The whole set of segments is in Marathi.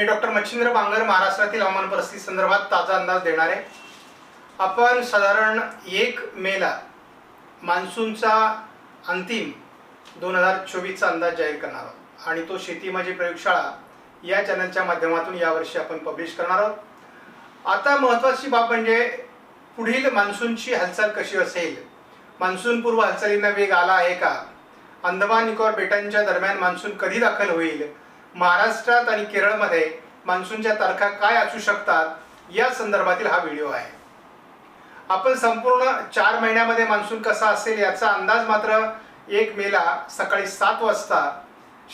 मी डॉक्टर मच्छिंद्र बांगर महाराष्ट्रातील हवामान परिस्थिती संदर्भात ताजा अंदाज देणार. आहे आपण साधारण एक मेला मान्सूनचा अंतिम दोन हजार चोवीसचा अंदाज जाहीर करणार आहोत. आणि तो शेती माझी प्रयोगशाळा या चॅनलच्या माध्यमातून यावर्षी आपण पब्लिश करणार आहोत. आता महत्त्वाची बाब म्हणजे पुढील मान्सूनची हालचाल कशी असेल? मान्सून पूर्व हालचालींना वेग आला आहे का? अंदमान निकोबार बेटांच्या दरम्यान मान्सून कधी दाखल होईल? महाराष्ट्रात आणि केरळमध्ये मान्सूनच्या तारखा काय असू शकतात या संदर्भातील हा व्हिडिओ आहे. आपण संपूर्ण चार महिन्यामध्ये मान्सून कसा असेल याचा अंदाज मात्र एक मेला सकाळी सात वाजता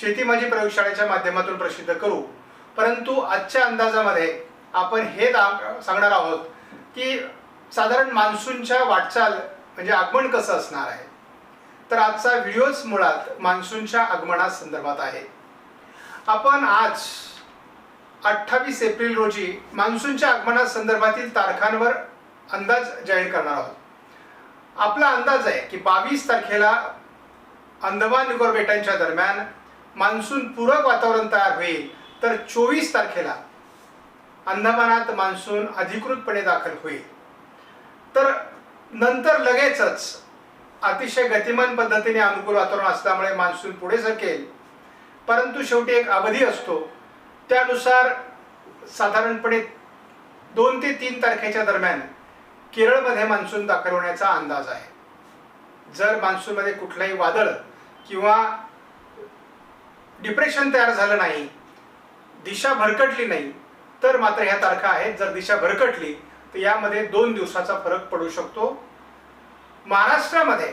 शेती माझी प्रयोगशाळेच्या माध्यमातून प्रसिद्ध करू. परंतु आजच्या अंदाजामध्ये आपण हे दा- सांगणार आहोत की साधारण मान्सूनच्या वाटचाल म्हणजे आगमन कसं असणार आहे. तर आजचा व्हिडिओच मुळात मान्सूनच्या आगमनासंदर्भात आहे. आपण आज अठ्ठावीस एप्रिल रोजी मान्सूनच्या आगमनासंदर्भातील तारखांवर अंदाज जाहीर करणार आहोत. आपला अंदाज आहे की बावीस तारखेला अंदमान निकोबार बेटांच्या दरम्यान मान्सून पूरक वातावरण तयार होईल तर चोवीस तारखेला अंदमानात मान्सून अधिकृतपणे दाखल होईल. तर नंतर लगेचच अतिशय गतिमान पद्धतीने अनुकूल वातावरण असल्यामुळे मान्सून पुढे सरकेल. परंतु शेवटी एक अवधी असतो. त्यानुसार साधारणपणे दोन ते तीन तारखेच्या दरम्यान केरळमध्ये मान्सून दाखल होण्याचा अंदाज आहे. जर मान्सूनमध्ये कुठलंही वादळ किंवा डिप्रेशन तयार झालं नाही दिशा भरकटली नाही तर मात्र ह्या तारखा आहेत. जर दिशा भरकटली तर यामध्ये दोन दिवसाचा फरक पडू शकतो. महाराष्ट्रामध्ये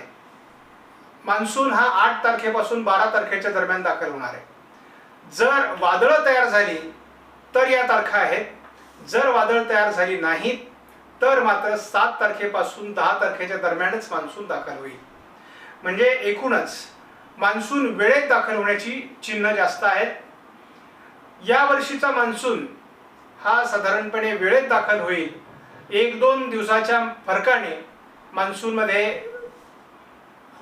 मान्सून हा आठ तारखेपासून बारा तारखेच्या दरम्यान दाखल होणार आहे. जर वादळं तयार झाली तर या तारखा आहेत. जर वादळ तयार झाली नाहीत तर मात्र सात तारखेपासून दहा तारखेच्या दरम्यानच मान्सून दाखल होईल. म्हणजे एकूणच मान्सून वेळेत दाखल होण्याची चिन्ह जास्त आहेत. या वर्षीचा मान्सून हा साधारणपणे वेळेत दाखल होईल. एक दोन दिवसाच्या फरकाने मान्सूनमध्ये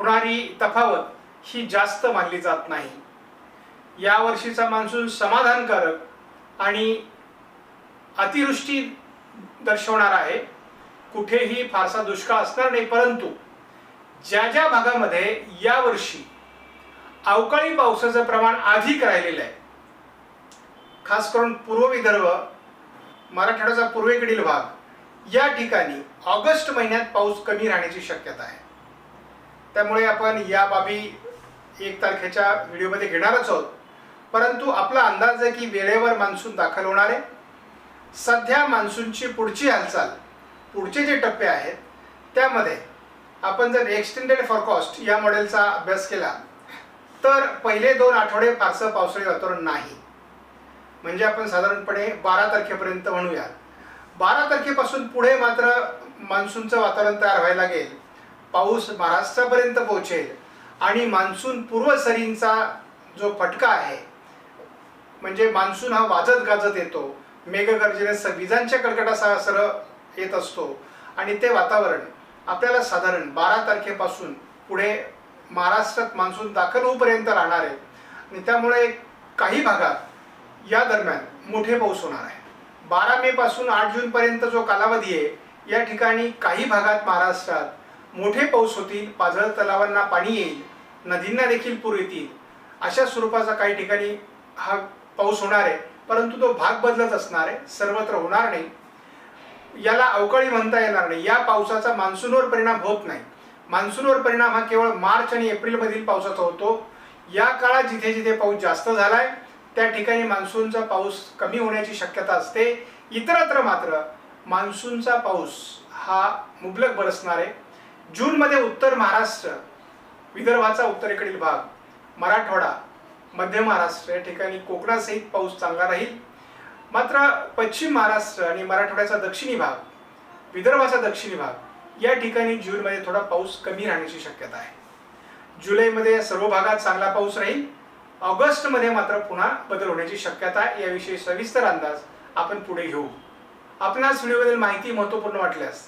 होणारी तफावत ही जास्त मानली जात नाही. या वर्षीचा मान्सून समाधानकारक आणि अतिवृष्टी दर्शवणार आहे. कुठेही फारसा दुष्काळ असणार नाही परंतु ज्या ज्या भागामध्ये यावर्षी अवकाळी पावसाचं प्रमाण अधिक राहिलेलं आहे खास करून पूर्व विदर्भ मराठवाड्याचा पूर्वेकडील भाग या ठिकाणी ऑगस्ट महिन्यात पाऊस कमी राहण्याची शक्यता आहे. त्यामुळे आपण या बाबी एक तारखेच्या व्हिडिओमध्ये घेणारच आहोत. परंतु आपला अंदाज आहे की वेळेवर मान्सून दाखल होणार आहे. सध्या मान्सूनची पुढची हालचाल पुढचे जे टप्पे आहेत त्यामध्ये आपण जर एक्सटेंडेड फॉरकॉस्ट या मॉडेलचा अभ्यास केला तर पहिले दोन आठवडे फारसं पावसाळी वातावरण नाही. म्हणजे आपण साधारणपणे बारा तारखेपर्यंत म्हणूया. बारा तारखेपासून पुढे मात्र मान्सूनचं वातावरण तयार व्हायला लागेल. पाऊस महाराष्ट्रापर्यंत पोहोचेल. आणि मान्सून पूर्व सरींचा जो फटका आहे म्हणजे मान्सून हा वाजत गाजत येतो. मेघगर्जनेसह विजांच्या कडकडासह येत असतो. आणि ते वातावरण आपल्याला साधारण बारा तारखेपासून पुढे महाराष्ट्रात मान्सून दाखल होऊपर्यंत राहणार आहे. आणि त्यामुळे काही भागात या दरम्यान मोठे पाऊस होणार आहे. बारा मेपासून आठ जूनपर्यंत जो कालावधी आहे या ठिकाणी काही भागात महाराष्ट्रात मोठे पाऊस होतील पाझर तलावांना पाणी येईल नदींना देखील पूर येतील. अशा स्वरूपाचा काही ठिकाणी हा पाऊस होणार आहे परंतु तो भाग बदलत असणार आहे सर्वत्र होणार नाही. याला अवकाळी म्हणता येणार नाही. या पावसाचा मान्सूनवर परिणाम होत नाही. मान्सूनवर परिणाम हा केवळ मार्च आणि एप्रिलमधील पावसाचा होतो. या काळात जिथे जिथे पाऊस जास्त झाला आहे त्या ठिकाणी मान्सूनचा पाऊस कमी होण्याची शक्यता असते. इतरत्र मात्र मान्सूनचा पाऊस हा मुबलक बरसणार आहे. जूनमध्ये उत्तर महाराष्ट्र विदर्भाचा उत्तरेकडील भाग मराठवाडा मध्य महाराष्ट्र या ठिकाणी कोकणासहित पाऊस चांगला राहील. मात्र पश्चिम महाराष्ट्र आणि मराठवाड्याचा दक्षिणी भाग विदर्भाचा दक्षिणी भाग या ठिकाणी जूनमध्ये थोडा पाऊस कमी राहण्याची शक्यता आहे. जुलैमध्ये या सर्व भागात चांगला पाऊस राहील. ऑगस्टमध्ये मात्र पुन्हा बदल होण्याची शक्यता आहे. याविषयी सविस्तर अंदाज आपण पुढे घेऊ. आपणास व्हिडिओबद्दल माहिती महत्त्वपूर्ण वाटल्यास